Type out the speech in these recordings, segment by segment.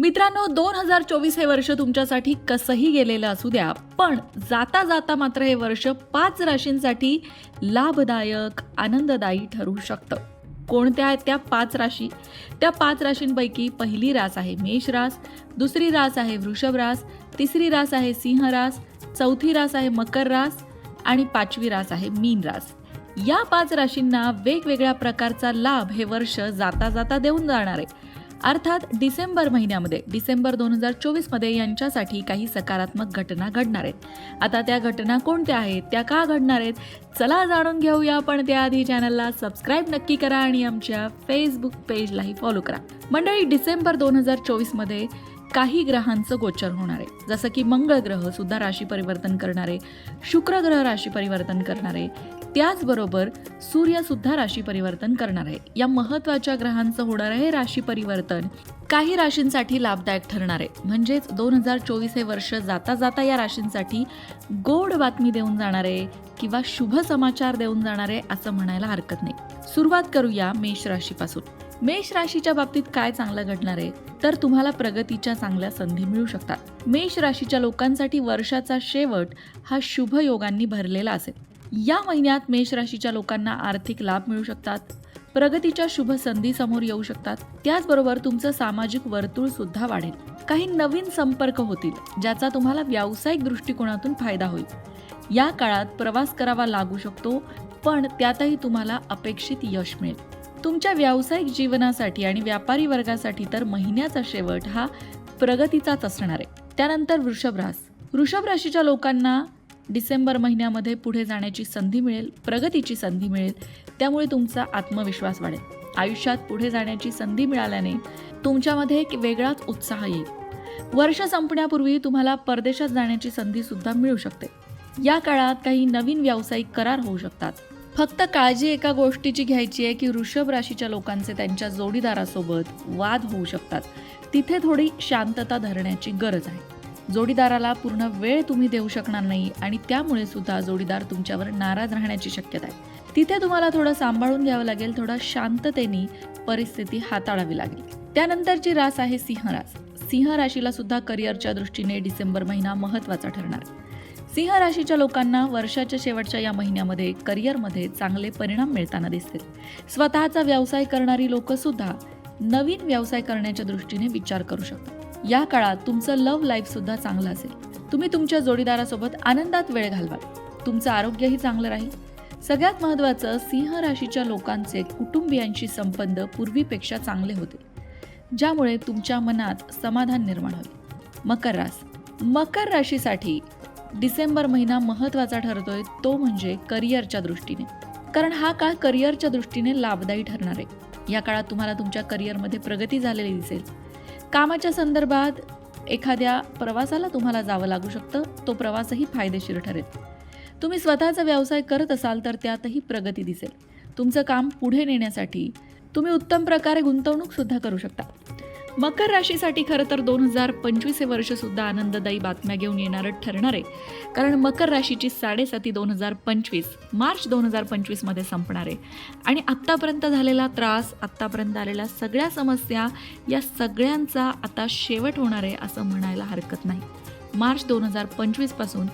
मित्रांनो दोन हजार चोवीस हे वर्ष तुमच्यासाठी कसंही गेलेलं असू द्या पण जाता जाता मात्र हे वर्ष पाच राशींसाठी लाभदायक आनंददायी ठरू शकतं. कोणत्या आहेत त्या पाच राशी? त्या पाच राशींपैकी पहिली रास आहे मेष रास दुसरी रास आहे वृषभ रास तिसरी रास आहे सिंह रास चौथी रास आहे मकर रास आणि पाचवी रास आहे मीन रास. या पाच राशींना वेगवेगळ्या प्रकारचा लाभ हे वर्ष जाता जाता देऊन जाणार आहे. अर्थात डिसेंबर महिन्यामध्ये डिसेंबर दोन हजार चोवीसमध्ये यांच्यासाठी काही सकारात्मक घटना घडणार आहेत. आता त्या घटना कोणत्या आहेत त्या का घडणार आहेत चला जाणून घेऊया. पण त्याआधी चॅनलला सबस्क्राईब नक्की करा आणि आमच्या फेसबुक पेजलाही फॉलो करा. मंडळी डिसेंबर दोन हजार चोवीसमध्ये काही ग्रहांचं गोचर होणार. आहे जसं की मंगळ ग्रह सुद्धा राशी परिवर्तन करणारे शुक्र ग्रह राशी परिवर्तन करणारे त्याचबरोबर सूर्य सुद्धा राशी परिवर्तन करणार. आहे या महत्त्वाच्या ग्रहांचं होणार आहे राशी परिवर्तन. काही राशींसाठी लाभदायक ठरणार. आहे म्हणजेच दोन हजार चोवीस हे वर्ष जाता जाता या राशींसाठी गोड बातमी देऊन जाणार आहे किंवा शुभ समाचार देऊन जाणार आहे असं म्हणायला हरकत नाही. सुरुवात करूया मेष राशीपासून. मेष राशीच्या बाबतीत काय चांगलं घडणार आहे? तर तुम्हाला प्रगतीच्या चांगल्या संधी मिळू शकतात. मेष राशीच्या लोकांसाठी वर्षाचा शेवट हा शुभ योगांनी भरलेला असेल. या महिन्यात मेष राशीच्या लोकांना आर्थिक लाभ मिळू शकतात. प्रगतीच्या शुभ संधी समोर येऊ शकतात. त्याचबरोबर तुमचं सामाजिक वर्तुळ सुद्धा वाढेल. काही नवीन संपर्क होतील ज्याचा तुम्हाला व्यावसायिक दृष्टिकोनातून फायदा होईल. या काळात प्रवास करावा लागू शकतो पण त्यातही तुम्हाला अपेक्षित यश मिळेल. तुमच्या व्यावसायिक जीवनासाठी आणि व्यापारी वर्गासाठी तर महिन्याचा शेवट हा प्रगतीचाच असणार आहे. त्यानंतर वृषभ रास. वृषभ राशीच्या लोकांना डिसेंबर महिन्यामध्ये पुढे जाण्याची संधी मिळेल प्रगतीची संधी मिळेल. त्यामुळे तुमचा आत्मविश्वास वाढेल. आयुष्यात पुढे जाण्याची संधी मिळाल्याने तुमच्यामध्ये एक वेगळाच उत्साह येईल. वर्ष संपण्यापूर्वी तुम्हाला परदेशात जाण्याची संधी सुद्धा मिळू शकते. या काळात काही नवीन व्यावसायिक करार होऊ शकतात. फक्त काळजी एका गोष्टीची घ्यायची आहे की वृषभ राशीच्या लोकांचे त्यांच्या जोडीदारासोबत वाद होऊ शकतात. तिथे थोडी शांतता धरण्याची गरज आहे. जोडीदाराला पूर्ण वेळ तुम्ही देऊ शकणार नाही आणि त्यामुळे सुद्धा जोडीदार तुमच्यावर नाराज राहण्याची शक्यता आहे. तिथे तुम्हाला थोडं सांभाळून घ्यावं लागेल थोडा शांततेने परिस्थिती हाताळावी लागेल. त्यानंतरची रास आहे सिंह रास. सिंह राशीला सुद्धा करिअरच्या दृष्टीने डिसेंबर महिना महत्त्वाचा ठरणार आहे. सिंह राशीच्या लोकांना वर्षाच्या शेवटच्या या महिन्यामध्ये करिअरमध्ये चांगले परिणाम मिळताना दिसतील. स्वतःचा व्यवसाय करणारी लोक सुद्धा नवीन व्यवसाय करण्याच्या दृष्टीने विचार करू शकतात. या काळात तुमचं लव्ह लाईफ सुद्धा चांगलं असेल. तुम्ही तुमच्या जोडीदारासोबत आनंदात वेळ घालवाल. तुमचं आरोग्यही चांगलं राहील. सगळ्यात महत्त्वाचं सिंह राशीच्या लोकांचे कुटुंबियांशी संबंध पूर्वीपेक्षा चांगले होते. ज्यामुळे तुमच्या मनात समाधान निर्माण होईल. मकर रास मकर राशीसाठी डिसेंबर महिना महत्त्वाचा ठरतोय तो म्हणजे करिअरच्या दृष्टीने. कारण हा काळ करिअरच्या दृष्टीने लाभदायी ठरणार आहे. या काळात तुम्हाला तुमच्या करिअरमध्ये प्रगती झालेली दिसेल. कामाच्या संदर्भात एखाद्या प्रवासाला तुम्हाला जावं लागू शकतं. तो प्रवासही फायदेशीर ठरेल. तुम्ही स्वतःचा व्यवसाय करत असाल तर त्यातही प्रगती दिसेल. तुमचं काम पुढे नेण्यासाठी तुम्ही उत्तम प्रकारे गुंतवणूक सुद्धा करू शकता. मकर राशीसाठी खरं तर दोन हजार पंचवीस हे वर्षसुद्धा आनंददायी बातम्या घेऊन येणारं ठरणार आहे. कारण मकर राशीची साडेसाती दोन हजार पंचवीस मार्च दोन हजार पंचवीसमध्ये संपणार आहे. आणि आत्तापर्यंत झालेला त्रास आत्तापर्यंत आलेल्या सगळ्या समस्या या सगळ्यांचा आता शेवट होणार आहे असं म्हणायला हरकत नाही. मार्च दोन हजार पंचवीसपासून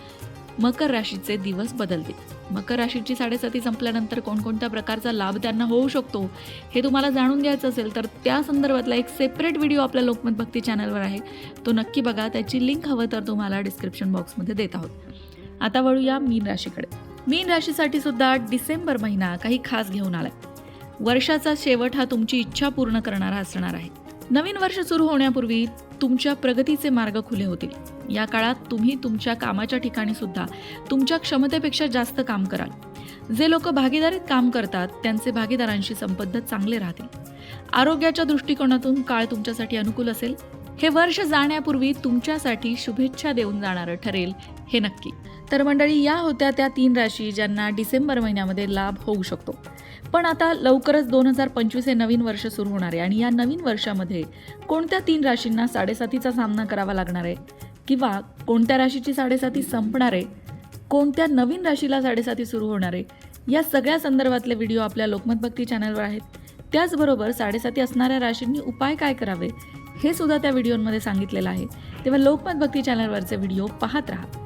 मकर राशीचे दिवस बदलतील. मकर राशीची साडेसाती संपल्यानंतर कोणकोणत्या प्रकारचा लाभ त्यांना होऊ शकतो हे तुम्हाला जाणून घ्यायचं असेल तर त्या संदर्भातला एक सेपरेट व्हिडिओ आपल्या लोकमत भक्ती चॅनलवर आहे. तो नक्की बघा त्याची लिंक हवं तर तुम्हाला डिस्क्रिप्शन बॉक्समध्ये देत आहोत. आता वळूया मीन राशीकडे. मीन राशीसाठी सुद्धा डिसेंबर महिना काही खास घेऊन आलाय. वर्षाचा शेवट हा तुमची इच्छा पूर्ण करणारा असणार आहे. नवीन वर्ष सुरू होण्यापूर्वी तुमच्या प्रगतीचे मार्ग खुले होतील. या काळात तुम्ही तुमच्या कामाच्या ठिकाणी सुद्धा तुमच्या क्षमतेपेक्षा जास्त काम कराल. जे लोक भागीदारीत काम करतात त्यांचे भागीदारांशी संबंध चांगले राहतील. आरोग्याच्या दृष्टिकोनातून काळ तुमच्यासाठी अनुकूल असेल. हे वर्ष जाण्यापूर्वी तुमच्यासाठी शुभेच्छा देऊन जाणारं ठरेल हे नक्की. तर मंडळी या होत्या त्या तीन राशी ज्यांना डिसेंबर महिन्यामध्ये लाभ होऊ शकतो. पण आता लवकरच दोन हजार पंचवीस हे नवीन वर्ष सुरू होणार आहे आणि या नवीन वर्षामध्ये कोणत्या तीन राशींना साडेसातीचा सामना करावा लागणार आहे? किंवा कोणत्या राशीची साडेसाती संपणार आहे? कोणत्या नवीन राशीला साडेसाती सुरू होणार आहे? या सगळ्या संदर्भातले व्हिडिओ आपल्या लोकमत भक्ती चॅनलवर आहेत. त्याचबरोबर साडेसाती असणाऱ्या राशींनी उपाय काय करावे हे सुद्धा त्या व्हिडिओमध्ये सांगितलेलं आहे. तेव्हा लोकमत भक्ती चॅनलवरचे व्हिडिओ पाहत राहा.